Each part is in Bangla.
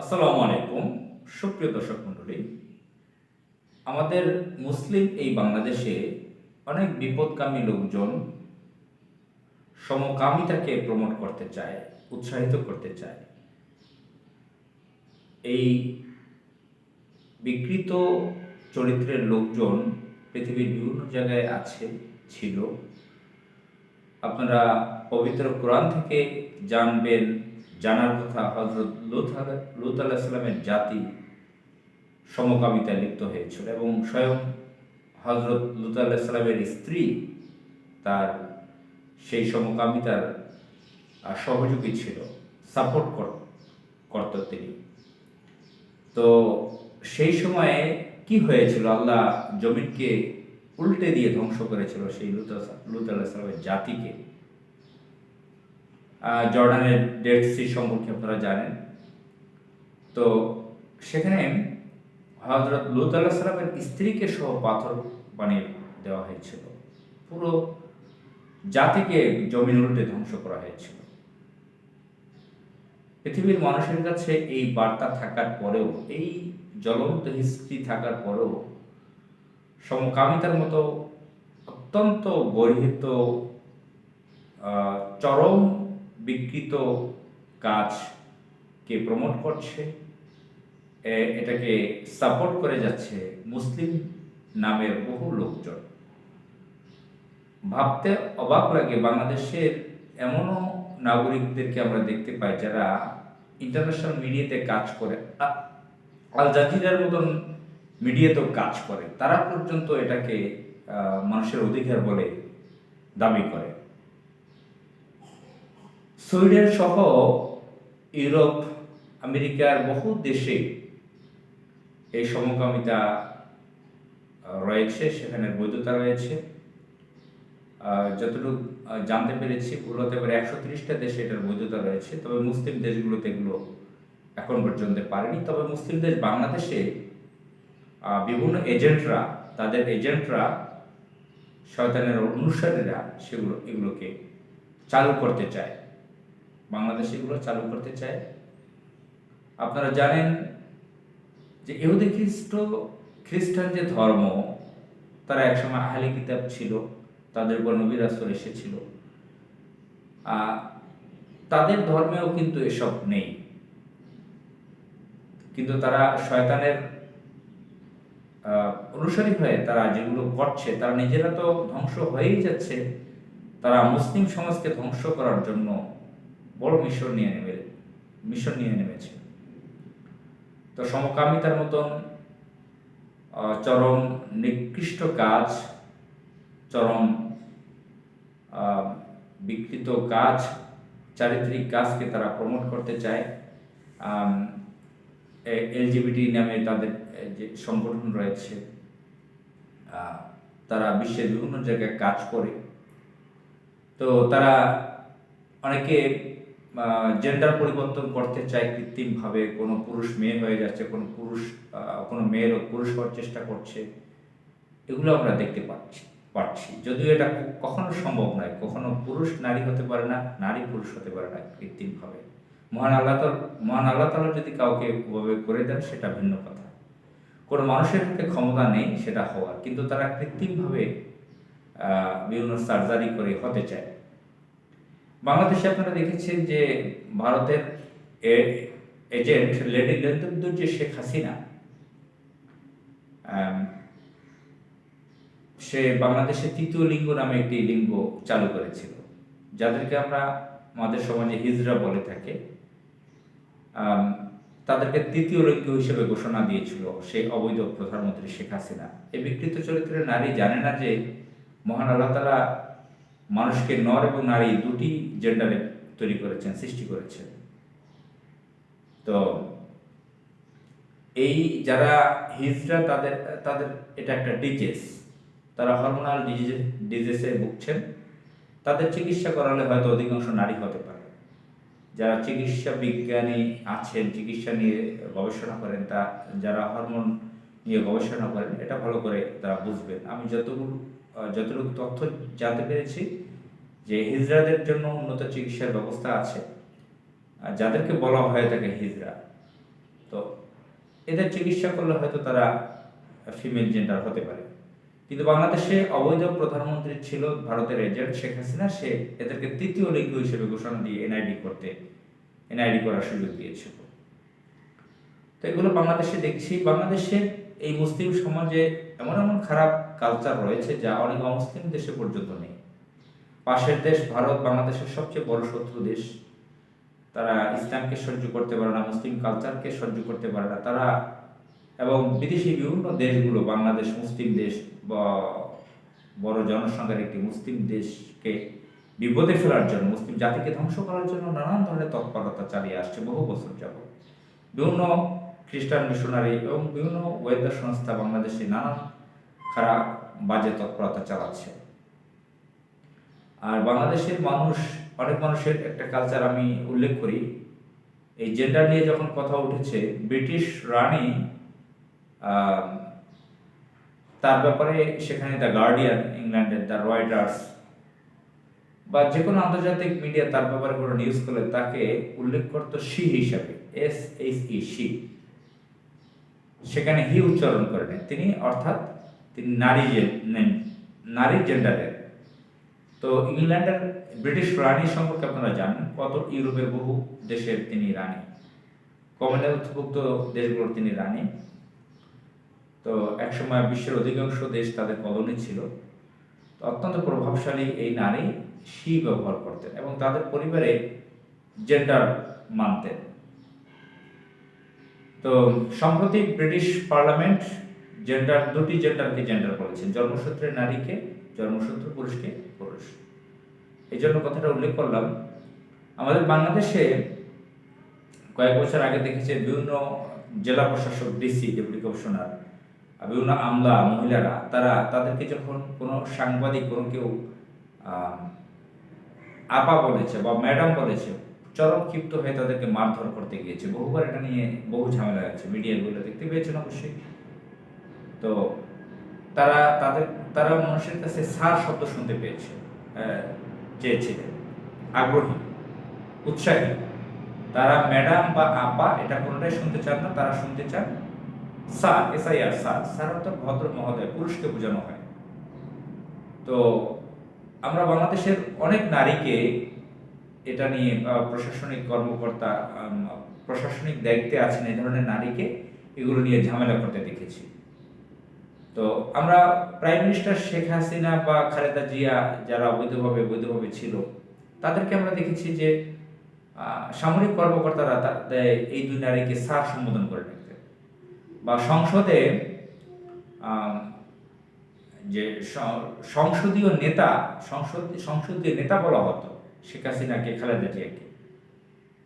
আসসালামু আলাইকুম। সুপ্রিয় দর্শক মণ্ডলী, আমাদের মুসলিম এই বাংলাদেশে অনেক বিপদকামী লোকজন সমকামিতাকে প্রমোট করতে চায়, উৎসাহিত করতে চায়। এই বিকৃত চরিত্রের লোকজন পৃথিবীর বিভিন্ন জায়গায় আছে, ছিল। আপনারা পবিত্র কোরআন থেকে জানবেন জানার কথা হজরত লুত আলা- লুত আলাহিসাল্লামের জাতি সমকামিতায় লিপ্ত হয়েছিল এবং স্বয়ং হজরত লুত আলাহিসাল্লামের স্ত্রী তার সেই সমকামিতার সহযোগী ছিল সাপোর্ট করত তিনি। তো সেই সময়ে কি হয়েছিল? আল্লাহ জমিনকে উল্টে দিয়ে ধ্বংস করেছিল সেই লুত লুত আলাহিসাল্লামের জাতিকে। জর্ডানের ডেড সি সম্পর্কে আপনারা জানেন। তো সেখানে হজরত লুত আল্লাহ সাল্লামের স্ত্রীকে সহ পাথর বানিয়ে দেওয়া হয়েছিল। পুরো জাতিকে জমিন উল্টে ধ্বংস করা হয়েছিল। পৃথিবীর মানুষের কাছে এই বার্তা থাকার পরেও, এই জ্বলন্ত হিস্ট্রি থাকার পরেও সমকামিতার মতো অত্যন্ত গর্হিত চরম বিকৃত কাজকে প্রমোট করছে এটাকে সাপোর্ট করে যাচ্ছে মুসলিম নামের বহু লোকজন। ভাবতে অবাক লাগে বাংলাদেশের এমনও নাগরিকদেরকে আমরা দেখতে পাই যারা ইন্টারন্যাশনাল মিডিয়াতে কাজ করে। আল জাজিরার মতন মিডিয়াতেও কাজ করে। তারা পর্যন্ত এটাকে মানুষের অধিকার বলে দাবি করে। সুইডেন সহ ইউরোপ, আমেরিকার বহু দেশে এই সমকামিতা রয়েছে, সেখানে বৈধতা রয়েছে। যতটুকু জানতে পেরেছি, ভুল পারে একশো তিরিশটা দেশে এটার বৈধতা রয়েছে। তবে মুসলিম দেশগুলোতে এগুলো এখন পর্যন্ত পারেনি। তবে মুসলিম দেশ বাংলাদেশে বিভিন্ন এজেন্টরা, তাদের এজেন্টরা, শয়তানের অনুসারীরা সেগুলো, এগুলোকে চালু করতে চায়। বাংলাদেশে এগুলো চালু করতে চায়। আপনারা জানেন যে ইহুদি খ্রিস্ট, খ্রিস্টান যে ধর্ম, তারা একসময় আহলে কিতাব ছিল, তাদের উপর নবী রাসূল এসেছিল। তাদের ধর্মেও কিন্তু এসব নেই। কিন্তু তারা শয়তানের অনুসারী হয়ে তারা যেগুলো করছে, তারা নিজেরা তো ধ্বংস হয়েই যাচ্ছে। তারা মুসলিম সমাজকে ধ্বংস করার জন্য বড় মিশন নিয়ে নেবে, মিশন নিয়ে নেমেছে। তো সমকামিতার মতন চরম নিকৃষ্ট কাজ, চরম বিকৃত কাজ, চারিত্রিক কাজকে তারা প্রমোট করতে চায়। এলজিবিটি নামে তাদের যে সংগঠন রয়েছে তারা বিশ্বের বিভিন্ন জায়গায় কাজ করে। তো তারা অনেকে জেন্ডার পরিবর্তন করতে চায় কৃত্রিমভাবে, কোনো পুরুষ মেয়ে হয়ে যাচ্ছে, কোনো পুরুষ কোনো মেয়েরও পুরুষ হওয়ার চেষ্টা করছে, এগুলো আমরা দেখতে পাচ্ছি পাচ্ছি। যদিও এটা কখনো সম্ভব নয়, কখনো পুরুষ নারী হতে পারে না, নারী পুরুষ হতে পারে না কৃত্রিমভাবে। মহান আল্লাহ মহান আল্লাহ তালা যদি কাউকে ওভাবে করে দেন, সেটা ভিন্ন কথা। কোনো মানুষের হাতে ক্ষমতা নেই, সেটা হওয়ার, কিন্তু তারা কৃত্রিমভাবে বিভিন্ন সার্জারি করে হতে চায়। বাংলাদেশে আপনারা দেখেছেন যে ভারতের এজেন্ট লেডি লেন্দুর যে শেখ হাসিনা সে বাংলাদেশে তৃতীয় লিঙ্গ নামে একটি লিঙ্গ চালু করেছিল, যাদেরকে আমরা আমাদের সমাজে হিজড়া বলে থাকে। তাদেরকে তৃতীয় লিঙ্গ হিসেবে ঘোষণা দিয়েছিল সেই অবৈধ প্রধানমন্ত্রী শেখ হাসিনা। এই বিকৃত চরিত্রের নারী জানে না যে মহান আল্লাহ তালা মানুষকে নর এবং নারী দুটি জেন্ডারে তৈরি করেছেন, সৃষ্টি করেছেন। তো এই যারা হিজরা, তাদের তাদের এটা একটা ডিজেস তারা হরমোনাল ডিজিজে ডিজিজে ভুগছেন। তাদের চিকিৎসা করালে হয়তো অধিকাংশ নারী হতে পারে। যারা চিকিৎসা বিজ্ঞানী আছেন, চিকিৎসা নিয়ে গবেষণা করেন, তা, যারা হরমোন নিয়ে গবেষণা করেন, এটা ভালো করে তারা বুঝবেন। আমি যতগুলো, যতটুকু তথ্য জানতে পেরেছি যে হিজড়াদের জন্য উন্নত চিকিৎসার ব্যবস্থা আছে যাদেরকে বলা হয় থাকে হিজড়া তো এদের চিকিৎসা করলে হয়তো তারা ফিমেল জেন্ডার হতে পারে। কিন্তু বাংলাদেশে অবৈধ প্রধানমন্ত্রী ছিল ভারতের এজেন্ট শেখ হাসিনা, সে এদেরকে তৃতীয় লিঙ্গ হিসেবে ঘোষণা দিয়ে এনআইডি করতে এনআইডি করার সুযোগ দিয়েছিল তো এগুলো বাংলাদেশে দেখছি। বাংলাদেশের এই মুসলিম সমাজে এমন এমন খারাপ কালচার রয়েছে যা অনেক অমুসলিম দেশে পর্যন্ত নেই। পাশের দেশ ভারত বাংলাদেশের সবচেয়ে বড় শত্রু দেশ। তারা ইসলামকে সহ্য করতে পারে না, মুসলিম কালচারকে সহ্য করতে পারে না। তারা এবং বিদেশি বিভিন্ন দেশগুলো, বাংলাদেশ মুসলিম দেশ বা বড় জনসংখ্যার একটি মুসলিম দেশকে বিপদে ফেলার জন্য, মুসলিম জাতিকে ধ্বংস করার জন্য নানান ধরনের তৎপরতা চালিয়ে আসছে বহু বছর যাবত বিভিন্ন খ্রিস্টান মিশনারি এবং বিভিন্ন ওয়েদার সংস্থা বাংলাদেশে নানান খারাপ বাজে তৎপরতা চালাচ্ছে। আর বাংলাদেশের মানুষ, অনেক মানুষের একটা কালচার আমি উল্লেখ করি। এই জেন্ডার নিয়ে যখন কথা উঠেছে, ব্রিটিশ রানী তার ব্যাপারে সেখানে দ্য গার্ডিয়ান ইংল্যান্ডের দ্য রয়টার্স বা যে কোনো আন্তর্জাতিক মিডিয়া তার ব্যাপারে কোনো নিউজ করলে তাকে উল্লেখ করতো সি হিসাবে এস এইচ ই সি সেখানে হি উচ্চারণ করেন। তিনি অর্থাৎ তিনি নারী নারী জেন্ডারের তো ইংল্যান্ডের ব্রিটিশ রানী সম্পর্কে আপনারা জানেন কত ইউরোপের বহু দেশের তিনি রানী। কমনওয়েলথভুক্ত দেশগুলোর তিনি রানী। তো একসময় বিশ্বের অধিকাংশ দেশ তাদের কলোনি ছিল। অত্যন্ত প্রভাবশালী এই নারী সি ব্যবহার করতেন এবং তাদের পরিবারে জেন্ডার মানতেন। তো সম্প্রতি ব্রিটিশ পার্লামেন্ট জেন্ডার দুটি জেন্ডারকে জেন্ডার করেছেন জন্মসূত্রে নারীকে জন্মসূত্র পুরুষকে পুরুষ। এই জন্য কথাটা উল্লেখ করলাম। আমাদের বাংলাদেশে কয়েক বছর আগে দেখেছে বিভিন্ন জেলা প্রশাসক, ডিসি, ডেপুটি কমিশনার বিভিন্ন আমলা, মহিলারা, তারা তাদেরকে যখন কোনো সাংবাদিক, কোনো কেউ আপা বলেছে বা ম্যাডাম বলেছে, চরম ক্ষিপ্ত হয়ে তাদেরকে মারধর করতে গিয়েছে। বহুবার এটা নিয়ে বহু ঝামেলা আছে মিডিয়াগুলো দেখতে পেয়েছেন অবশ্যই। তো তারা তাদের তারা মানুষের কাছে সার শব্দ শুনতে পেয়েছে চেয়েছিলেন। আগ্রহী, উৎসাহী। তারা ম্যাডাম বা আপা এটা কোনোটাই শুনতে চান না, তারা শুনতে চান sir sir, S I R sir. Sir অর্থাৎ ভদ্র মহোদয়, পুরুষকে বোঝানো হয়। তো আমরা বাংলাদেশের অনেক নারীকে এটা নিয়ে প্রশাসনিক কর্মকর্তা প্রশাসনিক দায়িত্বে আছেন এই ধরনের নারীকে এগুলো নিয়ে ঝামেলা করতে দেখেছি। তো আমরা প্রাইম মিনিস্টার শেখ হাসিনা বা খালেদা জিয়া যারা অবৈধভাবে বৈধভাবে ছিল, তাদেরকে আমরা দেখেছি যে সামরিক কর্মকর্তারা এই দুই নারীকে স্যার সম্বোধন করে ডাকতেন বা সংসদে যে সংসদীয় নেতা, সংসদ, সংসদীয় নেতা বলা হতো শেখ হাসিনাকে খালেদা জিয়াকে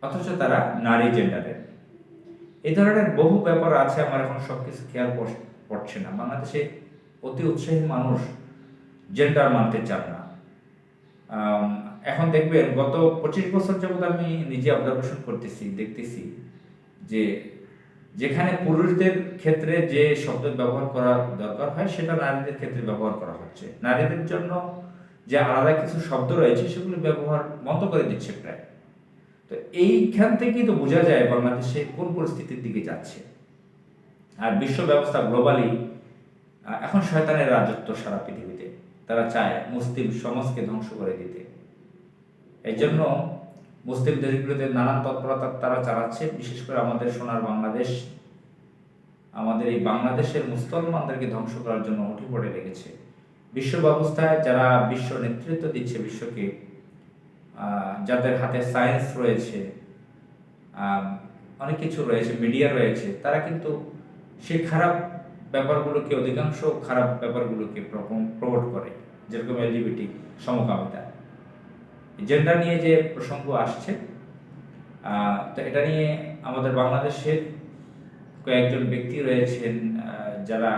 অথচ তারা নারী জেন্ডারের এই ধরনের বহু ব্যাপার আছে, আমার এখন সবকিছু খেয়াল পড়- পড়ছে না। বাংলাদেশে অতি উৎসাহী মানুষ জেন্ডার মানতে চান না। এখন দেখবেন গত পঁচিশ বছর যাবত আমি নিজে অবজারভেশন করতেছি, দেখতেছি যে যেখানে পুরুষদের ক্ষেত্রে যে শব্দ ব্যবহার করা দরকার হয়, সেটা নারীদের ক্ষেত্রে ব্যবহার করা হচ্ছে। নারীদের জন্য যে আলাদা কিছু শব্দ রয়েছে, সেগুলো ব্যবহার বন্ধ করে দিচ্ছে প্রায়। তো এইখান থেকেই তো বোঝা যায় বাংলাদেশে কোন পরিস্থিতির দিকে যাচ্ছে। আর বিশ্ব ব্যবস্থা গ্লোবালি এখন শয়তানের রাজত্ব সারা পৃথিবীতে। তারা চায় মুসলিম সমাজকে ধ্বংস করে দিতে। এই জন্য মুসলিম দেশগুলোতে নানান তৎপরতা তারা চালাচ্ছে, বিশেষ করে আমাদের সোনার বাংলাদেশ। আমাদের এই বাংলাদেশের মুসলমানদেরকে ধ্বংস করার জন্য উঠে পড়ে লেগেছে। বিশ্ব ব্যবস্থায় যারা বিশ্ব নেতৃত্ব দিচ্ছে বিশ্বকে যাদের হাতে সায়েন্স রয়েছে অনেক কিছু রয়েছে মিডিয়া রয়েছে, তারা কিন্তু সেই খারাপ ব্যাপারগুলোকে অধিকাংশ খারাপ ব্যাপারগুলোকে প্রমোট করে, যেরকম এলজিবিটি সমকামিতা। জেন্ডার নিয়ে যে প্রসঙ্গ আসছে তো এটা নিয়ে আমাদের বাংলাদেশের কয়েকজন ব্যক্তি রয়েছেন যারা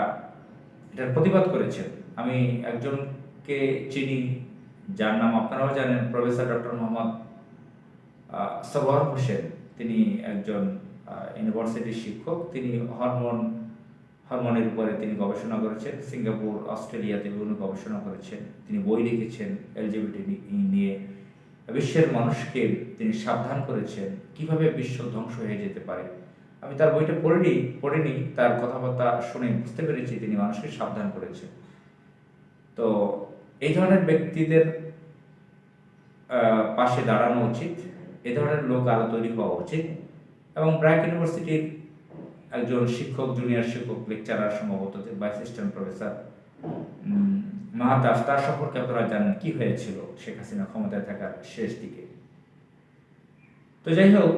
এটার প্রতিবাদ করেছেন। আমি একজনকে চিনি, যার নাম আপনারাও জানেন, প্রফেসর ডক্টর মোহাম্মদ সরওয়ার হোসেন। তিনি একজন ইউনিভার্সিটির শিক্ষক। তিনি হরমোন হরমোনের উপরে তিনি গবেষণা করেছেন। সিঙ্গাপুর, অস্ট্রেলিয়াতে বিভিন্ন গবেষণা করেছেন। তিনি বই লিখেছেন এলজিবিটি নিয়ে। বিশ্বের মানুষকে তিনি সাবধান করেছেন কীভাবে বিশ্ব ধ্বংস হয়ে যেতে পারে। আমি তার বইটা পড়িনি পড়িনি, তার কথাবার্তা শুনে বুঝতে পেরেছি তিনি মানুষকে সাবধান করেছেন। তো এই ধরনের ব্যক্তিদের পাশে দাঁড়ানো উচিত, এ ধরনের লোক আরও তৈরি হওয়া উচিত। এবং ব্র্যাক ইউনিভার্সিটির একজন শিক্ষক জুনিয়র শিক্ষক লেকচারার সম্ভবত বা অ্যাসিস্ট্যান্ট প্রফেসর মাহাতাস তার সম্পর্কে আপনারা জানেন কি হয়েছিল শেখ হাসিনা ক্ষমতায় থাকার শেষ দিকে। তো যাই হোক,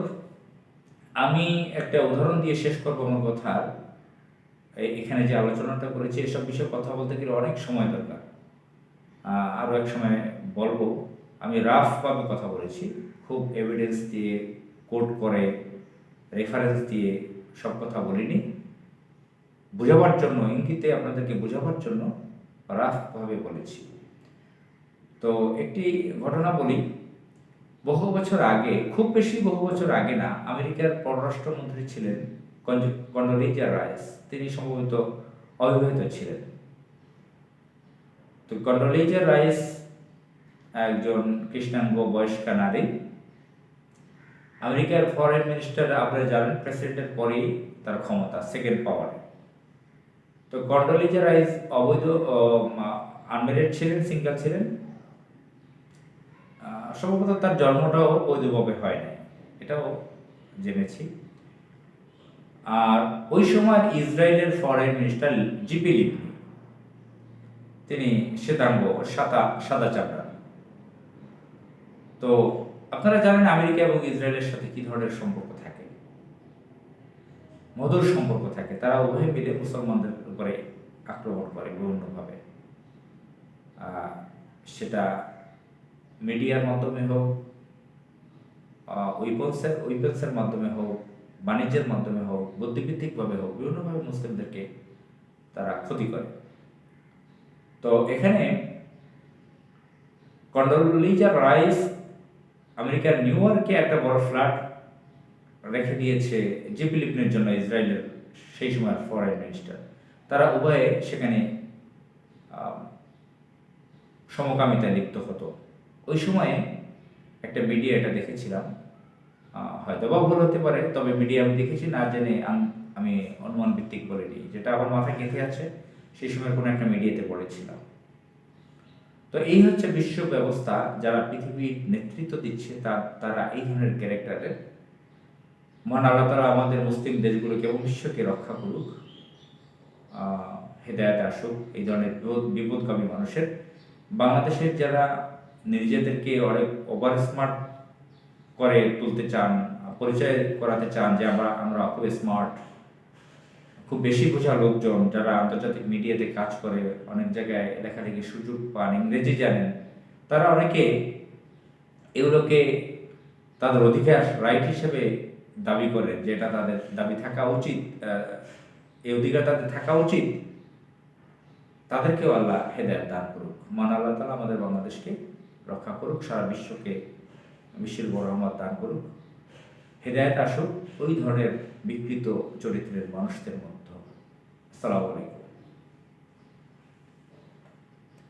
আমি একটা উদাহরণ দিয়ে শেষ করব আমার কথা এখানে যে আলোচনাটা করেছি, এসব বিষয়ে কথা বলতে গেলে অনেক সময় দরকার। আরও এক সময় বলব, আমি রাফভাবে কথা বলেছি, খুব এভিডেন্স দিয়ে কোট করে রেফারেন্স দিয়ে সব কথা বলিনি। বোঝাবার জন্য, ইঙ্গিতে আপনাদেরকে বোঝাবার জন্য রাফভাবে বলেছি। তো একটি ঘটনা বলি। বহু বছর আগে, খুব বেশি বহু বছর আগে না, আমেরিকার পররাষ্ট্রমন্ত্রী ছিলেন কন্ডোলিজা রাইস। তিনি সম্ভবত অবিবাহিত ছিলেন। তো কন্ডোলিজা রাইস একজন কৃষ্ণাঙ্গ বয়স্কা নারী। আমেরিকার ফরেন মিনিস্টার আপনারা জানেন প্রেসিডেন্টের পরেই তার ক্ষমতা সেকেন্ড পাওয়ার তো কন্ডোলিজা রাইস অবৈধ আনমেরিড ছিলেন সিঙ্গেল ছিলেন। সম্ভবত তার জন্মটাও বৈধভাবে হয় নাই, এটাও জেনেছি। আর ওই সময় ইসরায়েলের ফরেন মিনিস্টার জিপি লিপনি তিনি শ্বেতাঙ্গ সাদা সাদা চামড়া। তো আপনারা জানেন আমেরিকা এবং ইসরায়েলের সাথে কি ধরনের সম্পর্ক থাকে? মধুর সম্পর্ক থাকে। তারা উভয় মিলে মুসলমানদের উপরে আক্রমণ করে বিভিন্নভাবে। সেটা মিডিয়ার মাধ্যমে হোক উইপন্সের উইপন্সের মাধ্যমে হোক, বাণিজ্যের মাধ্যমে হোক বুদ্ধিভিত্তিকভাবে হোক, বিভিন্নভাবে মুসলিমদেরকে তারা ক্ষতি করে। তো এখানে কন্ডোলিজা রাইস আমেরিকার নিউ ইয়র্কে একটা বড় ফ্ল্যাট রেখে দিয়েছে জিপি লিপনের জন্য ইসরায়েলের সেই সময় ফরেন মিনিস্টার তারা উভয়ে সেখানে সমকামিতায় লিপ্ত হতো। ওই সময়ে একটা মিডিয়া এটা দেখেছিলাম। হয়তো বা ভুল হতে পারে, তবে মিডিয়া আমি দেখেছি, না জেনে আমি অনুমান ভিত্তিক বলিনি, যেটা আমার মাথায় গেঁথে আছে, সেই সময় কোনো একটা মিডিয়াতে পড়েছিলাম। তো এই হচ্ছে বিশ্ব ব্যবস্থা যারা পৃথিবীর নেতৃত্ব দিচ্ছে তার তারা এই ধরনের ক্যারেক্টারের। মহান আল্লাহ তারা আমাদের মুসলিম দেশগুলোকে এবং বিশ্বকে রক্ষা করুক হেদায়ত আসুক, এই ধরনের বিপদ- বিপদগামী মানুষের। বাংলাদেশের যারা নিজেদেরকে অনেক ওভার স্মার্ট করে তুলতে চান, পরিচয় করাতে চান যে আমরা আমরা খুব স্মার্ট খুব বেশি বোঝা লোকজন যারা আন্তর্জাতিক মিডিয়াতে কাজ করে, অনেক জায়গায় লেখালেখি সুযোগ পান, ইংরেজি জানেন, তারা অনেকে এগুলোকে তাদের অধিকার রাইট হিসেবে দাবি করে যে এটা তাদের দাবি থাকা উচিত এই অধিকার তাদের থাকা উচিত। তাদেরকেও আল্লাহ হেদায়ত দান করুক। মান আল্লাহ তালা আমাদের বাংলাদেশকে রক্ষা করুক, সারা বিশ্বকে বিশ্বের বড় রহমত দান করুক। হেদায়ত আসুক, ওই ধরনের বিকৃত চরিত্রের মানুষদের মধ্যে। আসসালামু আলাইকুম